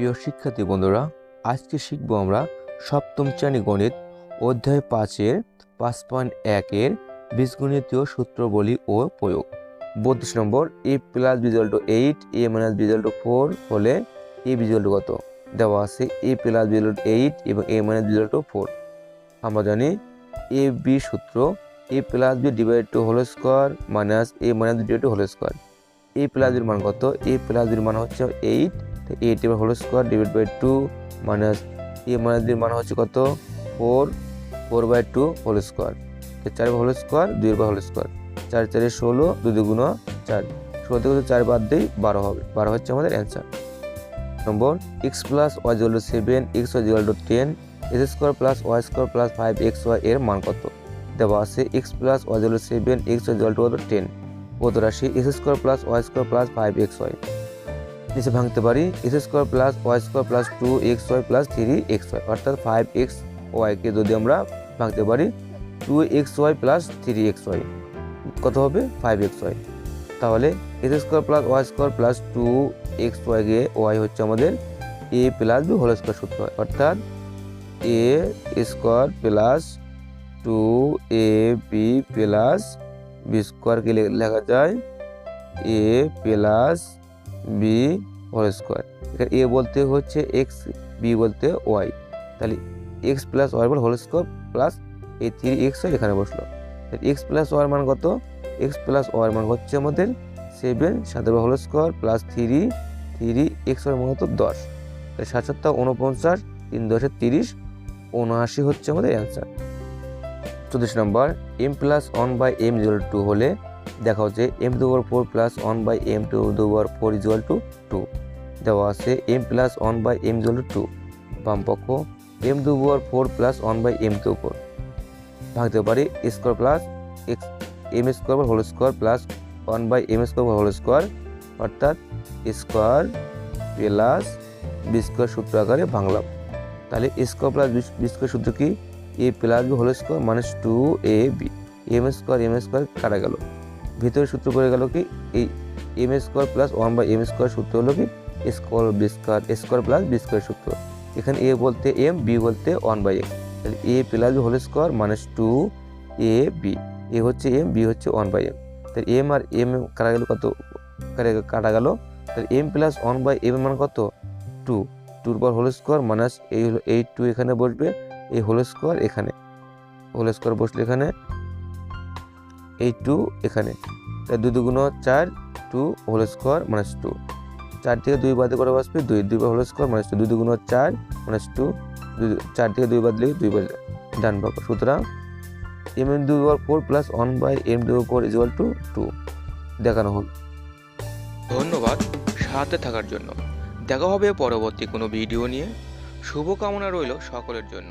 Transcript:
প্রিয় শিক্ষার্থী বন্ধুরা, আজকে শিখব আমরা সপ্তম শ্রেণি গণিত অধ্যায় পাঁচের পাঁচ পয়েন্ট একের বীজগণিতীয় সূত্রবলী ও প্রয়োগ। বত্রিশ নম্বর, এ প্লাস বিজল টু এইট, এ মাইনাস বিজল টু ফোর হলে এ বিজল টু কত? দেওয়া আছে এ প্লাস বিজল টু এইট এবং এ মাইনাস বিজল টু ফোর। আমরা জানি এ বি সূত্র A plus B divide two whole square minus A minus divide two whole square. A plus বির মান কত? এ প্লাস বির মান হচ্ছে এইট তো eight whole square divide by two minus A minus বির মান হচ্ছে কত? Four four by two whole square. চার বাই হোল স্কোয়ার দুই বার হোল স্কোয়ার। চার চারে ষোলো, দুই দুগুণ চার। ষোলো থেকে চার বাদ দিই, বারো হবে। বারো হচ্ছে আমাদের অ্যান্সার নম্বর X plus Y zero two seven X Y zero two ten X square plus Y square plus five X Y এর মান কত? দেওয়া আছে X plus Y zero seven X Y zero two ten কত রাশি? X square plus Y square plus five X Y নিচে ভাঙতে পারি X square plus Y square plus two X Y plus three X Y অর্থাৎ five x ওয়াইকে যদি আমরা ভাঙতে পারি two X Y plus three X Y কত হবে? ফাইভ এক্স ওয়াই তাহলে X square plus Y square plus two X Y ওয়াইকে Y হচ্ছে আমাদের A plus B whole square সূত্র হয় অর্থাৎ A square plus two A B plus B স্কোয়ারকে লেখা যায় A plus B whole square এখানে এ বলতে হচ্ছে এক্স বি বলতে ওয়াই তাহলে এক্স প্লাস ওয়াই বল হোল স্কোয়ার প্লাস এই থ্রি এক্স এখানে বসল। এক্স প্লাস ওয়ার মান কত? এক্স প্লাস ওয়ার মান হচ্ছে আমাদের সেভেন সাতের whole square plus three three x war মান কত দশ। তাহলে সাত সাতটা উনপঞ্চাশ তিন দশে তিরিশ উনআশি হচ্ছে আমাদের অ্যান্সার চৌত্রিশ number m plus one by m equal two হলে দেখা হচ্ছে m to power four plus one by m to to power four equal to two দেওয়া আছে m plus one by m equal to two বাম পক্ষ m to power four plus one by m to four ভাগতে পারি square plus x m square whole square plus one by m square whole square অর্থাৎ square plus B square সূত্র আকারে ভাঙলাম। তাহলে square plus B square সূত্র কি? A plus b whole square minus two a b m square m square কাটা গেল? ভিতরে সূত্র পড়ে গেল কি? এই m square plus one by m square সূত্র হলো কি? Square b square square plus b square সূত্র। এখানে এ বলতে এম বি বলতে ওয়ান বাই এক্স তাহলে a plus whole square minus two a b a হচ্ছে এম বি হচ্ছে ওয়ান বাই এম তাহলে এম আর এম কাটা গেল কত? কাটা গেল। তাহলে m plus one by m মান কত? টু টুর পর হোল স্কোয়ার মাইনাস এই হলো, এই টু এখানে বসবে, এই হোল স্কোয়ার এখানে। হোল স্কোয়ার বসলে এখানে এই টু এখানে। তাই দুই দুগুণ চার two whole square minus two চার থেকে দুই বাদে করে বসবে? দুই দুই হোল স্কোয়ার মাইনাস টু দুই দুগুণ চার মাইনাস টু দুই, চার থেকে দুই বাদ দুই বার ডান পাবো। সুতরাং এম এম দুই বার four plus one by m দুই ফোর ইজ টু টু দেখানো হল। ধন্যবাদ সাথে থাকার জন্য। দেখা হবে পরবর্তী কোনো ভিডিও নিয়ে। শুভকামনা রইল সকলের জন্য।